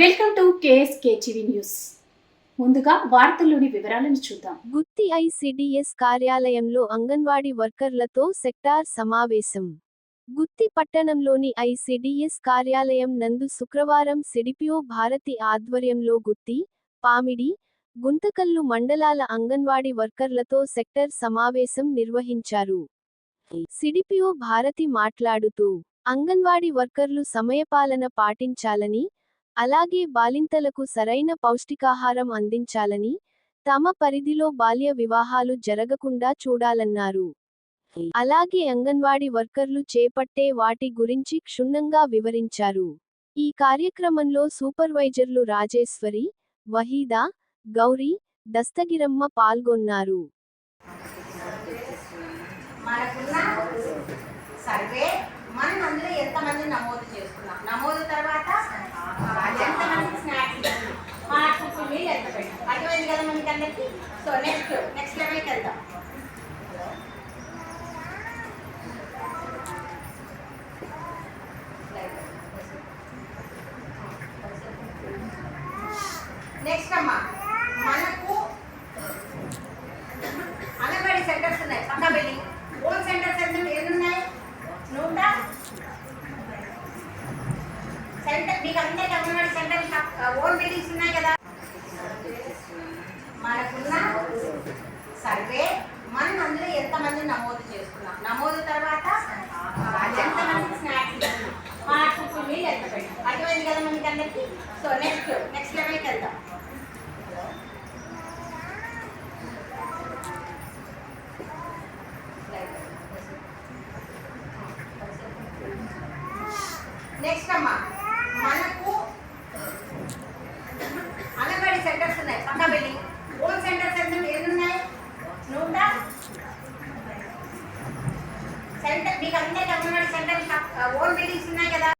Welcome to news. ముందుగా వార్తల్లోని వివరాలను చూద్దాం. గుత్తి ఐసిడిఎస్ కార్యాలయంలో అంగన్వాడీ వర్కర్లతో సెక్టార్ సమావేశం. గుత్తి పట్టణంలోని ఐసిడిఎస్ కార్యాలయం నందు శుక్రవారం సిడిపిఓ భారతి ఆధ్వర్యంలో గుత్తి పామిడి గుంతకల్లు మండలాల అంగన్వాడీ వర్కర్లతో సెక్టర్ సమావేశం నిర్వహించారు. సిడిపిఓ భారతి మాట్లాడుతూ అంగన్వాడీ వర్కర్లు సమయపాలన పాటించాలని అలాగే బాలింతలకు సరైన పౌష్టికాహారం అందించాలని తమ పరిధిలో బాల్య వివాహాలు జరగకుండా చూడాలన్నారు. అలాగే అంగన్వాడీ వర్కర్లు చేపట్టే వాటి గురించి క్షుణ్ణంగా వివరించారు. ఈ కార్యక్రమంలో సూపర్వైజర్లు రాజేశ్వరి వహీదా గౌరీ దస్తగిరమ్మ పాల్గొన్నారు. మనకున్న సర్వే మనం అందులో ఎంతమంది నమోదు చేసుకున్నాం నమోదు తర్వాత ఎంతమంది స్నాక్స్ ఇస్తున్నాం మనకు ఫుల్ అర్థమైంది కదా మనకి అందరికి సో నెక్స్ట్ నెక్స్ట్ లెవెల్కి వెళ్దాం. నెక్స్ట్ అమ్మా మనకు అంగన్వాడీ సెంటర్స్ ఉన్నాయి. పక్క బిల్డింగ్ ఓన్ సెంటర్స్ ఎన్ని ఉన్నాయి? నూట సెంటర్ మీకు అందరికీ అంగన్వాడీ సెంటర్ ఓన్ బిల్డింగ్స్ ఉన్నాయి కదా. మనకున్న సర్వే. మనం అందులో ఎంతమంది నమోదు చేసుకున్నాం? నమోదు తర్వాత ఎంతమంది స్నాక్స్ ఇస్తున్నాం మనకు ఫుల్ ఎంత పెట్టాం కదా మనకి అందరికి? సో నెక్స్ట్ నెక్స్ట్ లెవెల్కి వెళ్దాం. నెక్స్ట్ అమ్మా మనకు అంగన్వాడీ సెంటర్స్ ఉన్నాయి. పక్క బిల్డింగ్ ఓన్ సెంటర్స్ ఎంత ఎన్ని ఉన్నాయి నూట సెంటర్ మీకు అందరికీ అంగన్వాడీ సెంటర్ ఓన్ బిల్డింగ్స్ ఉన్నాయి కదా.